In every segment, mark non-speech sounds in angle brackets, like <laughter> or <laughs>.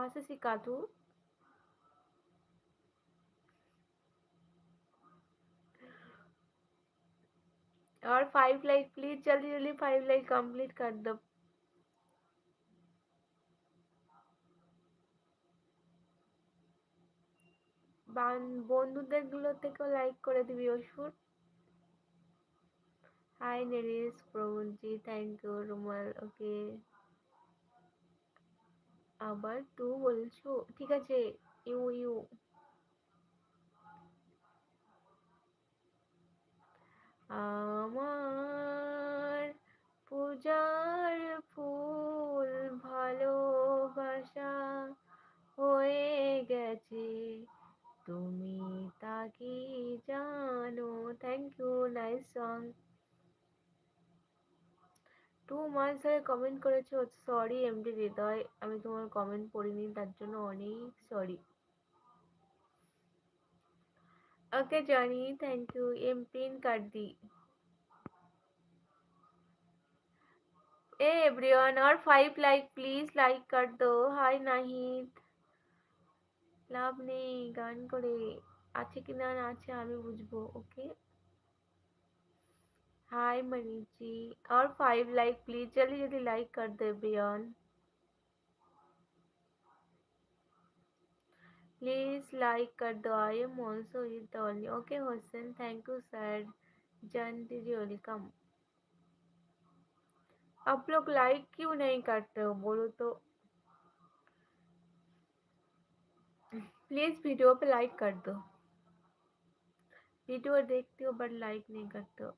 कहाँ से सीखा तू और फाइव लाइक प्लीज जल्दी जल्दी फाइव लाइक कंप्लीट कर दो বন্ধুদের গুলো থেকেও লাইক করে দিবি ওষুধ হাই নেরিস প্রবঞ্জি থ্যাংক ইউ রুমাল ওকে আবার তু বলছো, ঠিক আছে, ইউ ইউ। আমার পূজার ফুল ভালোবাসা হয়ে গেছে, তুমি তা কি জানো? Thank you nice song two মাস ধরে কমেন্ট করেছ সরি এমডি হৃদয়, আমি তোমার কমেন্ট পড়িনি, তার জন্য অনেক সরি ওকে জানি থ্যাংক ইউ এম পিন কার্দি everyone R five like please like like দো হাই নাহিদ লাভ নেই, গান করে, আছে কি না আছে আমি বুঝব ওকে हाय मनीष जी, और फाइव लाइक प्लीज़ जल्दी जल्दी लाइक कर दे बियॉन। प्लीज़ लाइक कर दो I am also with only okay Hussain thank you sir जन दीदी वेलकम आप लोग लाइक क्यों नहीं करते हो? बोलो तो। प्लीज़ वीडियो पे लाइक कर दो। वीडियो देखते हो बट लाइक नहीं करते हो।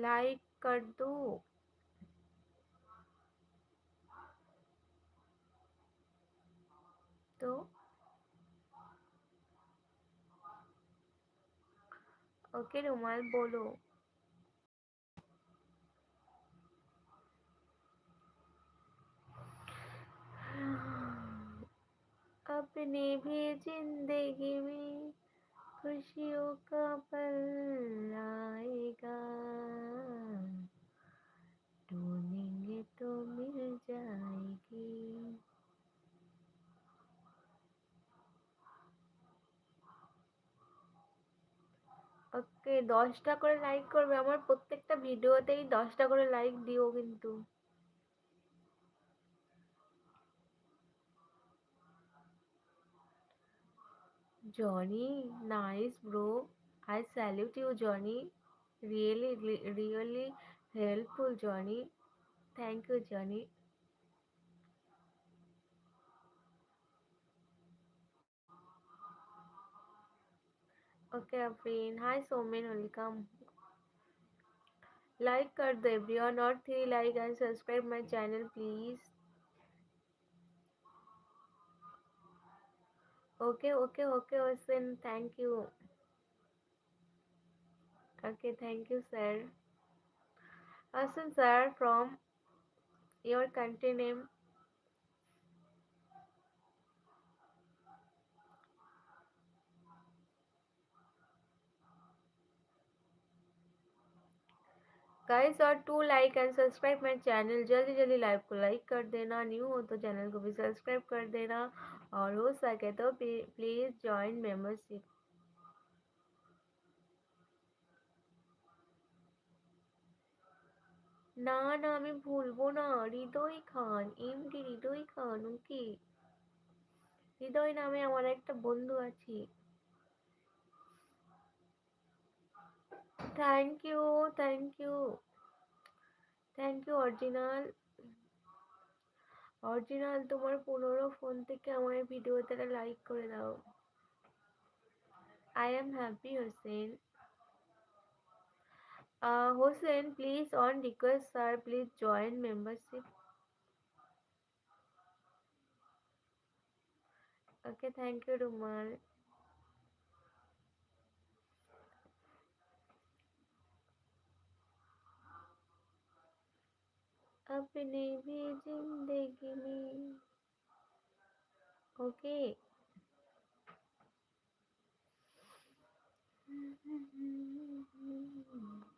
लाइक कर दो। तो ओके रुमाल, बोलो। अपने भी ज़िंदगी में खुशियों का पल आएगा। ওকে দশটা করে লাইক করবে আমার প্রত্যেকটা ভিডিওতেই দশটা করে লাইক দিও কিন্তু Johnny, nice bro. I salute you, Johnny. Really, re- really helpful, Johnny. Thank you, Okay, Afreen. Hi, Somen. Welcome. Like कर दो everyone और three like and subscribe my channel please. Okay, okay, okay, Osin. Thank you. Okay, thank you, sir. Osin, sir, from your country name. Guys और to like and subscribe my channel जल्दी जल्दी live को like कर देना new हो तो channel को भी सब्सक्राइब कर देना और हो सके तो प्लीज़ ज्वाइन मेम्बरशिप না না আমি ভুলবো না হৃদয় খান এম ডি হৃদয় খান ওকে হৃদয় নামে আমার একটা বন্ধু আছে thank you thank you thank you original original তোমার পনেরো ফোন থেকে আমার ভিডিওতে লাইক করে দাও। I am happy Hossain Uh, Hussein, please on request, sir, please join membership. Okay, thank you, अपनी भी ज़िंदगी में ओके okay. <laughs>